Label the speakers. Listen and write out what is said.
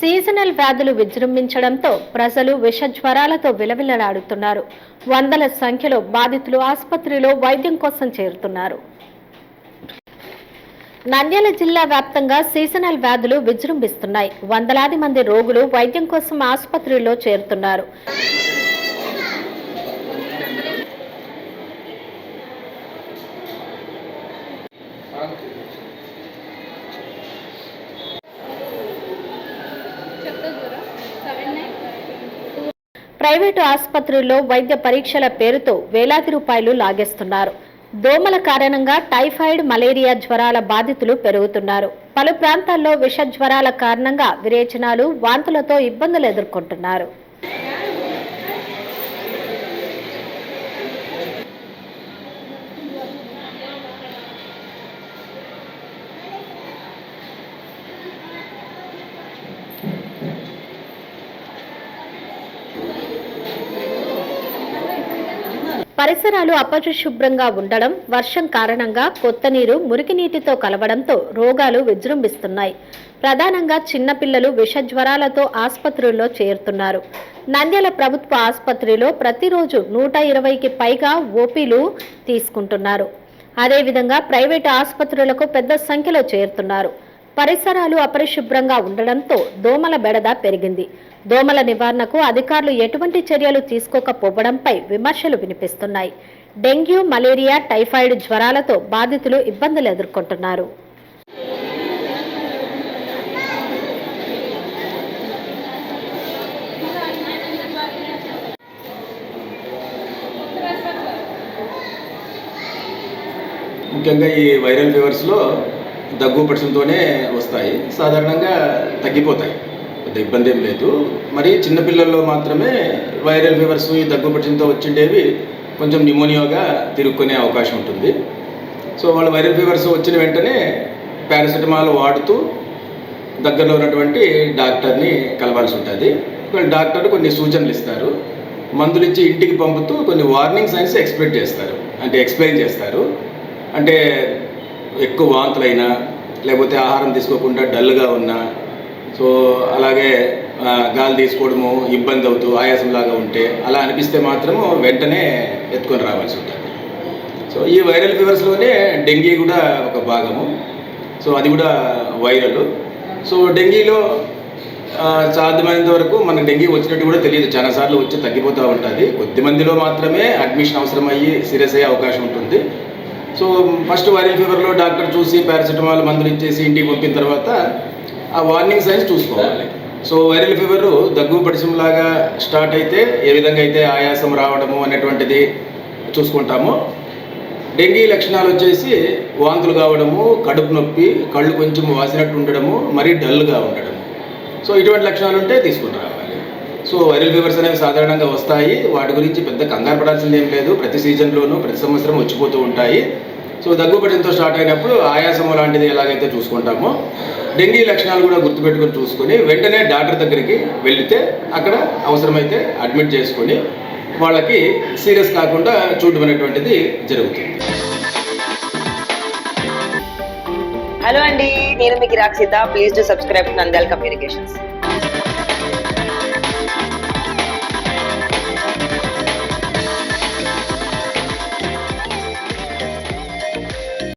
Speaker 1: Seasonal వ్యాధులు విజృంభించడంతో ప్రజలు విష జ్వరాలతో విలవిలలాడుతున్నారు. వందల సంఖ్యలో బాధితులు ఆసుపత్రిలో వైద్యం కోసం చేరుతున్నారు. నంద్యాల జిల్లా వ్యాప్తంగా సీజనల్ వ్యాధులు విజృంభిస్తున్నాయి. వందలాది మంది రోగులు వైద్యం కోసం ఆసుపత్రిలో చేరుతున్నారు. ప్రైవేటు ఆసుపత్రుల్లో వైద్య పరీక్షల పేరుతో వేలాది రూపాయలు లాగేస్తున్నారు. దోమల కారణంగా టైఫాయిడ్ మలేరియా జ్వరాల బాధితులు పెరుగుతున్నారు. పలు ప్రాంతాల్లో విష జ్వరాల కారణంగా విరేచనాలు వాంతులతో ఇబ్బందులు ఎదుర్కొంటున్నారు. పరిసరాలు అపరిశుభ్రంగా ఉండడం వర్షం కారణంగా కొత్త నీరు మురికి నీటితో కలవడంతో రోగాలు విజృంభిస్తున్నాయి. ప్రధానంగా చిన్నపిల్లలు విష జ్వరాలతో ఆసుపత్రుల్లో చేరుతున్నారు. నంద్యాల ప్రభుత్వ ఆసుపత్రిలో ప్రతిరోజు నూట ఇరవైకి పైగా ఓపీలు తీసుకుంటున్నారు. అదేవిధంగా ప్రైవేటు ఆసుపత్రులకు పెద్ద సంఖ్యలో చేరుతున్నారు. పరిసరాలు అపరిశుభ్రంగా ఉండడంతో దోమల బెడద పెరిగింది. దోమల నివారణకు అధికారులు ఎటువంటి చర్యలు తీసుకోకపోవడంపై విమర్శలు వినిపిస్తున్నాయి. డెంగ్యూ మలేరియా టైఫాయిడ్ జ్వరాలతో బాధితులు ఇబ్బందులు ఎదుర్కొంటున్నారు.
Speaker 2: ముఖ్యంగా ఈ వైరల్ ఫీవర్స్లో దగ్గు పడిసంతోనే వస్తాయి. సాధారణంగా తగ్గిపోతాయి. పెద్ద ఇబ్బంది ఏం లేదు. మరి చిన్నపిల్లల్లో మాత్రమే వైరల్ ఫీవర్స్ ఈ దగ్గు పడిసంతో వచ్చిండేవి కొంచెం నిమోనియాగా తిరుక్కునే అవకాశం ఉంటుంది. సో వాళ్ళు వైరల్ ఫీవర్స్ వచ్చిన వెంటనే పారాసిటమాల్ వాడుతూ దగ్గరలో ఉన్నటువంటి డాక్టర్ని కలవాల్సి ఉంటుంది. ఒకవేళ డాక్టర్ కొన్ని సూచనలు ఇస్తారు. మందులు ఇచ్చి ఇంటికి పంపుతూ కొన్ని వార్నింగ్ సైన్స్ ఎక్స్ప్లెయిన్ చేస్తారు. అంటే ఎక్స్ప్లెయిన్ చేస్తారు. అంటే ఎక్కువ వాంతులైనా లేకపోతే ఆహారం తీసుకోకుండా డల్గా ఉన్నా సో అలాగే గాలి తీసుకోవడము ఇబ్బంది అవుతూ ఆయాసంలాగా ఉంటే అలా అనిపిస్తే మాత్రము వెంటనే ఎత్తుకొని రావాల్సి ఉంటుంది. సో ఈ వైరల్ ఫీవర్స్లోనే డెంగీ కూడా ఒక భాగము. సో అది కూడా వైరల్. సో డెంగీలో సాధ్యమైనంత వరకు మన డెంగీ వచ్చినట్టు కూడా తెలియదు. చాలాసార్లు వచ్చి తగ్గిపోతూ ఉంటుంది. కొద్ది మందిలో మాత్రమే అడ్మిషన్ అవసరం అయ్యి సీరియస్ అయ్యే అవకాశం ఉంటుంది. సో ఫస్ట్ వైరల్ ఫీవర్లో డాక్టర్ చూసి పారాసిటమాల్ మందులు ఇచ్చేసి ఇంటికి పంపిన తర్వాత ఆ వార్నింగ్ సైన్స్ చూసుకోవాలి. సో వైరల్ ఫీవర్ దగ్గు పడిసంలాగా స్టార్ట్ అయితే ఏ విధంగా అయితే ఆయాసం రావడము అనేటువంటిది చూసుకుంటామో డెంగీ లక్షణాలు వచ్చేసి వాంతులు కావడము కడుపు నొప్పి కళ్ళు కొంచెం వాసినట్టు ఉండడము మరీ డల్గా ఉండడము. సో ఇటువంటి లక్షణాలు ఉంటే తీసుకుని రావాలి. సో వైరల్ ఫీవర్స్ అనేవి సాధారణంగా వస్తాయి. వాటి గురించి పెద్ద కంగారు పడాల్సింది ఏం లేదు. ప్రతి సీజన్లోనూ ప్రతి సంవత్సరం వచ్చిపోతూ ఉంటాయి. సో దగ్గుపడంతో స్టార్ట్ అయినప్పుడు ఆయాసం లాంటిది ఎలాగైతే చూసుకుంటామో డెంగీ లక్షణాలు కూడా గుర్తుపెట్టుకొని చూసుకొని వెంటనే డాక్టర్ దగ్గరికి వెళితే అక్కడ అవసరమైతే అడ్మిట్ చేసుకొని వాళ్ళకి సీరియస్ కాకుండా చూడడం అనేటువంటిది జరుగుతుంది.
Speaker 3: హలో అండి నేను మీకు Rakshita. Please to subscribe Nandal communications.